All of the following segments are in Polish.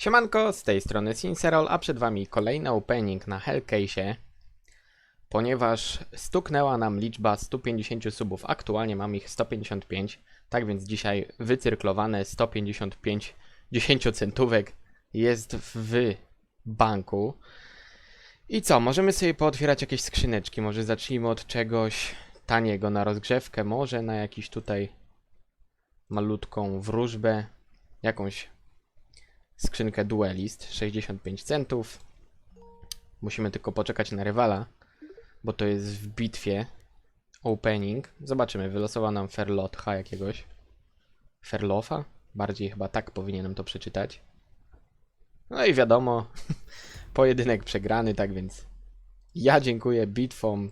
Siemanko, z tej strony Sincerol, a przed wami kolejny opening na Hellcase. Ponieważ stuknęła nam liczba 150 subów, aktualnie mam ich 155, tak więc dzisiaj wycyrklowane 155 10-centówek jest w banku. I co, możemy sobie pootwierać jakieś skrzyneczki, może zacznijmy od czegoś taniego na rozgrzewkę, może na jakiś tutaj malutką wróżbę, jakąś skrzynkę Duelist 65 centów. Musimy tylko poczekać na rywala, bo to jest w bitwie opening. Zobaczymy, wylosował nam Ferlotha jakiegoś. Ferlofa? Bardziej chyba tak powinienem to przeczytać. No i wiadomo, pojedynek przegrany, tak więc ja dziękuję bitwom.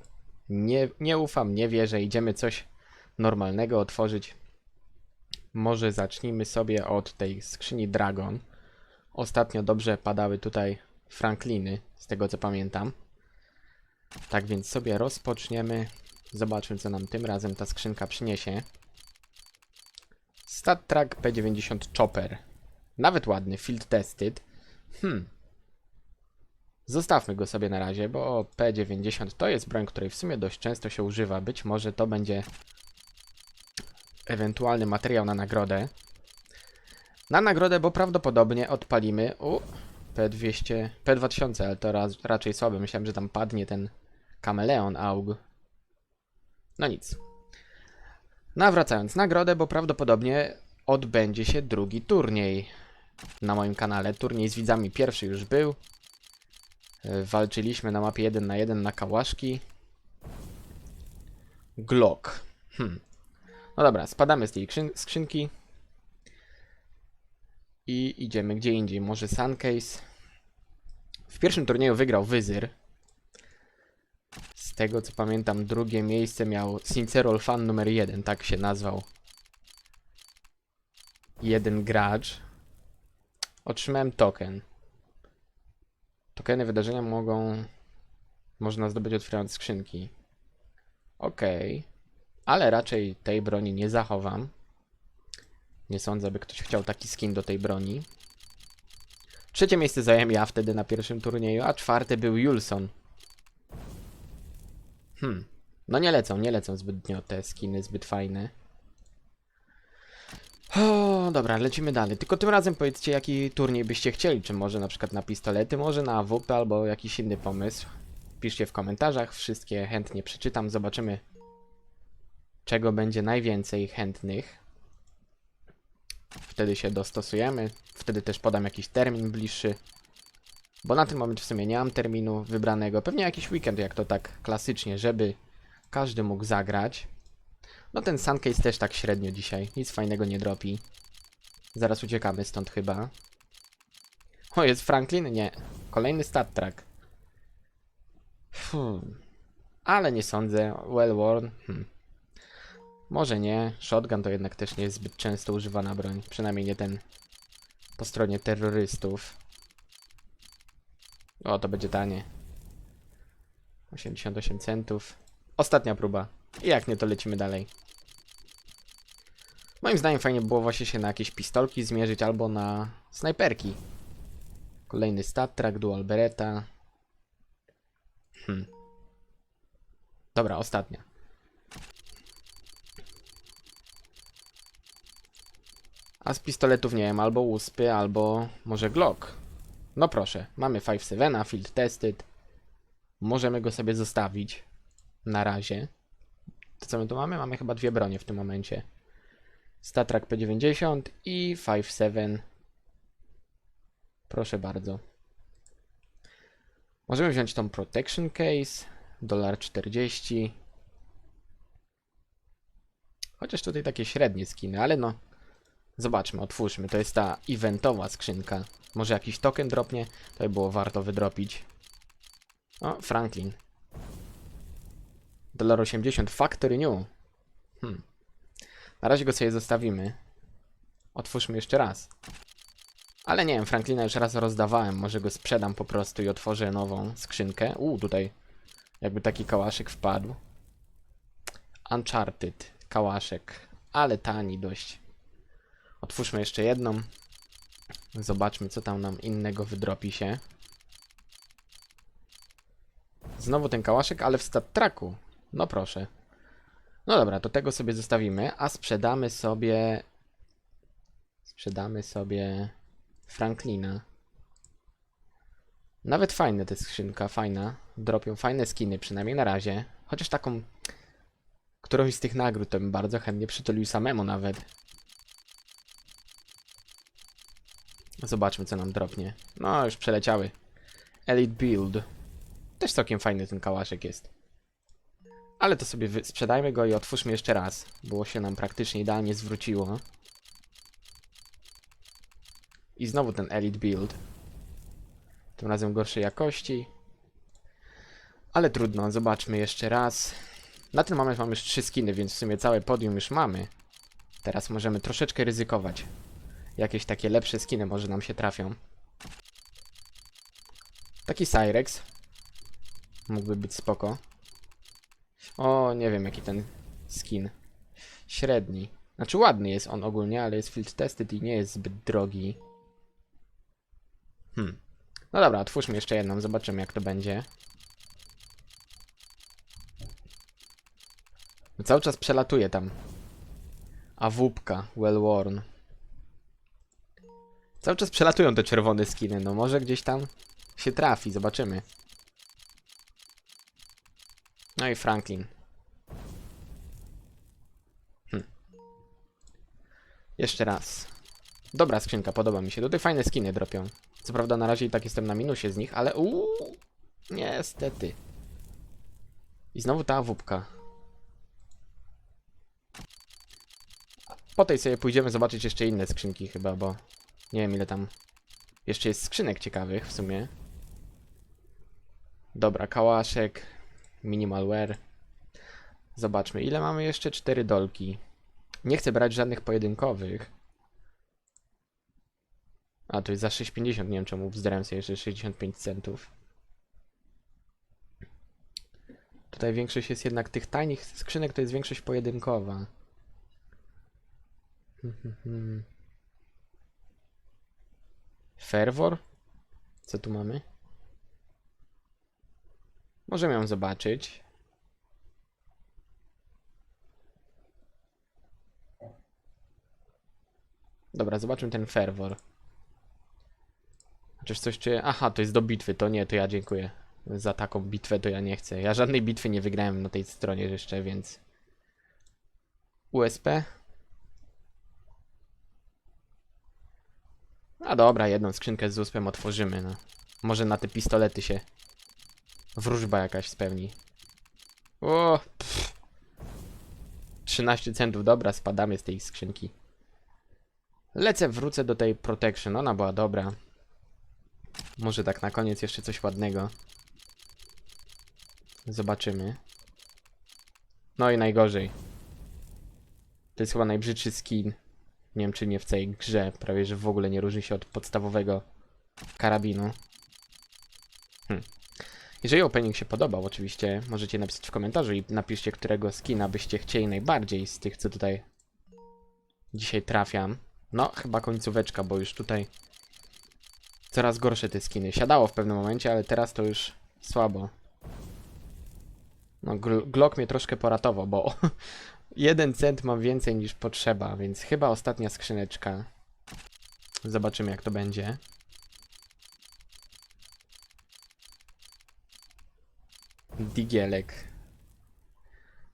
Nie, nie ufam, nie wierzę. Idziemy coś normalnego otworzyć. Może zacznijmy sobie od tej skrzyni Dragon. Ostatnio dobrze padały tutaj Frankliny, z tego co pamiętam. Tak więc sobie rozpoczniemy. Zobaczmy, co nam tym razem ta skrzynka przyniesie. Stat Track P90 Chopper. Nawet ładny, field tested. Hmm. Zostawmy go sobie na razie, bo P90 to jest broń, której w sumie dość często się używa. Być może to będzie ewentualny materiał na nagrodę. Na nagrodę, bo prawdopodobnie odpalimy u P200, P2000, ale to raz, raczej słabe. Myślałem, że tam padnie ten kameleon AUG. No nic. Nawracając nagrodę, bo prawdopodobnie odbędzie się drugi turniej na moim kanale. Turniej z widzami pierwszy już był. Walczyliśmy na mapie 1 na 1 na kałaszki. Glock. Hmm. No dobra, spadamy z tej skrzyn- skrzynki. I idziemy gdzie indziej. Może Suncase. W pierwszym turnieju wygrał Wyzyr. Z tego co pamiętam, drugie miejsce miał Sincerol Fan numer 1, tak się nazwał. Jeden gracz. Otrzymałem token. Tokeny wydarzenia mogą. Można zdobyć otwierając skrzynki. Okej. Ale raczej tej broni nie zachowam. Nie sądzę, by ktoś chciał taki skin do tej broni. Trzecie miejsce zająłem ja wtedy na pierwszym turnieju, a czwarte był Julson. Hmm. No nie lecą, nie lecą zbytnio te skiny, zbyt fajne. O, dobra, lecimy dalej. Tylko tym razem powiedzcie, jaki turniej byście chcieli. Czy może na przykład na pistolety, może na AWP albo jakiś inny pomysł. Piszcie w komentarzach, wszystkie chętnie przeczytam. Zobaczymy, czego będzie najwięcej chętnych. Wtedy się dostosujemy. Wtedy też podam jakiś termin bliższy. Bo na ten moment w sumie nie mam terminu wybranego. Pewnie jakiś weekend, jak to tak klasycznie, żeby każdy mógł zagrać. No ten Suncase też tak średnio dzisiaj. Nic fajnego nie dropi. Zaraz uciekamy stąd chyba. O, jest Franklin? Nie. Kolejny stat track. Hmm. Ale nie sądzę. Well worn. Hmm. Może nie. Shotgun to jednak też nie jest zbyt często używana broń. Przynajmniej nie ten po stronie terrorystów. O, to będzie tanie. 88 centów. Ostatnia próba. I jak nie, to lecimy dalej. Moim zdaniem fajnie było właśnie się na jakieś pistolki zmierzyć albo na snajperki. Kolejny stat track, dual beretta. Hmm. Dobra, ostatnia. A z pistoletów nie wiem, albo uspy, albo może Glock. No proszę, mamy 5.7, field tested. Możemy go sobie zostawić. Na razie. To co my tu mamy? Mamy chyba dwie bronie w tym momencie. Statrak P90 i 5.7. Proszę bardzo. Możemy wziąć tą protection case. Dolar 40. Chociaż tutaj takie średnie skiny, ale no. Zobaczmy, otwórzmy. To jest ta eventowa skrzynka. Może jakiś token dropnie? To by było warto wydropić. O, Franklin. Dolar 80 Factory New. Hmm. Na razie go sobie zostawimy. Otwórzmy jeszcze raz. Ale nie wiem, Franklina już raz rozdawałem. Może go sprzedam po prostu i otworzę nową skrzynkę. Uuu, tutaj jakby taki kałaszek wpadł. Uncharted. Kałaszek. Ale tani dość. Otwórzmy jeszcze jedną. Zobaczmy, co tam nam innego wydropi się. Znowu ten kałaszek, ale w stat tracku. No proszę. No dobra, to tego sobie zostawimy, a sprzedamy sobie... Sprzedamy sobie... Franklina. Nawet to jest skrzynka, fajna. Dropią fajne skiny, przynajmniej na razie. Chociaż taką... Którąś z tych nagród to bym bardzo chętnie przytulił samemu nawet. Zobaczmy, co nam dropnie. No, już przeleciały. Elite Build. Też całkiem fajny ten kałaszek jest. Ale to sobie sprzedajmy go i otwórzmy jeszcze raz. Było się nam praktycznie idealnie zwróciło. I znowu ten Elite Build. Tym razem gorszej jakości. Ale trudno, zobaczmy jeszcze raz. Na ten moment mamy już trzy skiny, więc w sumie całe podium już mamy. Teraz możemy troszeczkę ryzykować. Jakieś takie lepsze skiny może nam się trafią. Taki Cyrex. Mógłby być spoko. O, nie wiem jaki ten skin. Średni. Znaczy ładny jest on ogólnie, ale jest field tested i nie jest zbyt drogi. Hmm. No dobra, otwórzmy jeszcze jedną, zobaczymy jak to będzie. Cały czas przelatuje tam. A wupka, well worn. Cały czas przelatują te czerwone skiny, no może gdzieś tam się trafi, zobaczymy. No i Franklin. Hm. Jeszcze raz. Dobra skrzynka, podoba mi się. Tutaj fajne skiny dropią. Co prawda na razie i tak jestem na minusie z nich, ale uuu, niestety. I znowu ta wupka. Po tej sobie pójdziemy zobaczyć jeszcze inne skrzynki chyba, bo nie wiem ile tam jeszcze jest skrzynek ciekawych w sumie. Dobra, kałaszek, minimalware. Zobaczmy, ile mamy jeszcze? Cztery dolki. Nie chcę brać żadnych pojedynkowych. A, to jest za 6,50, nie wiem czemu wzdrałem sobie jeszcze 65 centów. Tutaj większość jest jednak tych tajnych skrzynek, to jest większość pojedynkowa. Hmm, hmm, hmm. Fervor? Co tu mamy? Możemy ją zobaczyć. Dobra, zobaczmy ten fervor. Chociaż coś czuję. Aha, to jest do bitwy, to nie, to ja dziękuję. Za taką bitwę to ja nie chcę. Ja żadnej bitwy nie wygrałem na tej stronie jeszcze, więc. USP? A dobra, jedną skrzynkę z USP otworzymy, no. Może na te pistolety się wróżba jakaś spełni. O! Pff. 13 centów, dobra, spadamy z tej skrzynki. Lecę, wrócę do tej protection, ona była dobra. Może tak na koniec jeszcze coś ładnego. Zobaczymy. No i najgorzej. To jest chyba najbrzydszy skin. Nie wiem czy nie w całej grze. Prawie że w ogóle nie różni się od podstawowego karabinu. Hm. Jeżeli opening się podobał, oczywiście możecie napisać w komentarzu i napiszcie, którego skina byście chcieli najbardziej z tych, co tutaj dzisiaj trafiam. No, chyba końcóweczka, bo już tutaj coraz gorsze te skiny. Siadało w pewnym momencie, ale teraz to już słabo. No, gl Glock mnie troszkę poratował, bo jeden cent mam więcej niż potrzeba, więc chyba ostatnia skrzyneczka. Zobaczymy jak to będzie. Digielek.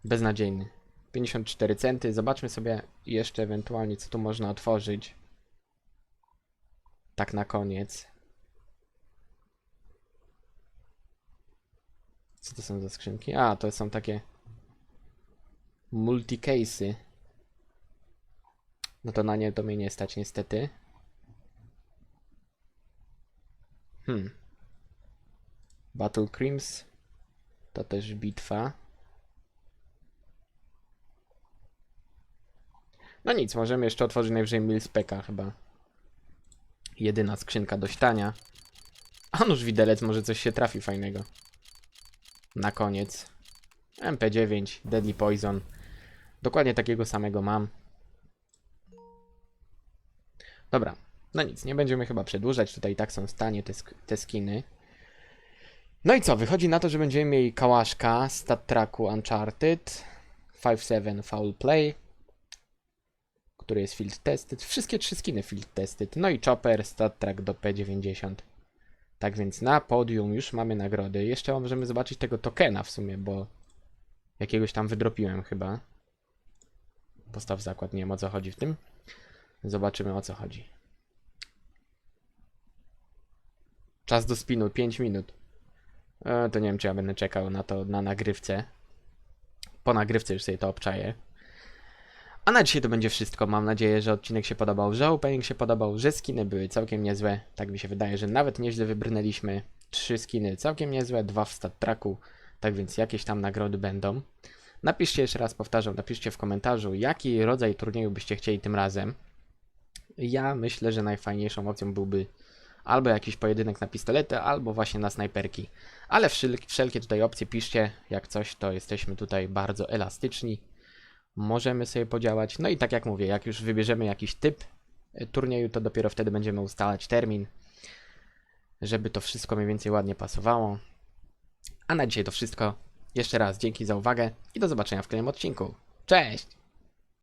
Beznadziejny. 54 centy. Zobaczmy sobie jeszcze ewentualnie, co tu można otworzyć. Tak na koniec. Co to są za skrzynki? A, to są takie multicase'y. No to na nie to mnie nie stać niestety. Hmm. Battle Creams. To też bitwa. No nic, możemy jeszcze otworzyć najwyżej Milspeka chyba. Jedyna skrzynka dość tania. A nuż widelec, może coś się trafi fajnego. Na koniec. MP9, Deadly Poison. Dokładnie takiego samego mam. Dobra, No nic, nie będziemy chyba przedłużać, tutaj tak są w stanie te, sk- te skiny. No i co, wychodzi na to, że będziemy mieli Kałaszka, Stat Tracku Uncharted, 5-7 Foul Play, który jest field tested, wszystkie trzy skiny field tested, no i Chopper, Stat do P90. Tak więc na podium już mamy nagrody. Jeszcze możemy zobaczyć tego tokena w sumie, bo jakiegoś tam wydropiłem chyba. Postaw zakład, nie wiem o co chodzi w tym. Zobaczymy o co chodzi. Czas do spinu 5 minut. E, to nie wiem, czy ja będę czekał na to na nagrywce. Po nagrywce już sobie to obczaję. A na dzisiaj to będzie wszystko. Mam nadzieję, że odcinek się podobał, że opening się podobał, że skiny były całkiem niezłe. Tak mi się wydaje, że nawet nieźle wybrnęliśmy. Trzy skiny całkiem niezłe, dwa w stat tracku. Tak więc jakieś tam nagrody będą. Napiszcie jeszcze raz, powtarzam, napiszcie w komentarzu, jaki rodzaj turnieju byście chcieli tym razem. Ja myślę, że najfajniejszą opcją byłby albo jakiś pojedynek na pistolety, albo właśnie na snajperki. Ale wszel- wszelkie tutaj opcje piszcie, jak coś, to jesteśmy tutaj bardzo elastyczni. Możemy sobie podziałać. No i tak jak mówię, jak już wybierzemy jakiś typ y, turnieju, to dopiero wtedy będziemy ustalać termin, żeby to wszystko mniej więcej ładnie pasowało. A na dzisiaj to wszystko. Jeszcze raz dzięki za uwagę i do zobaczenia w kolejnym odcinku. Cześć!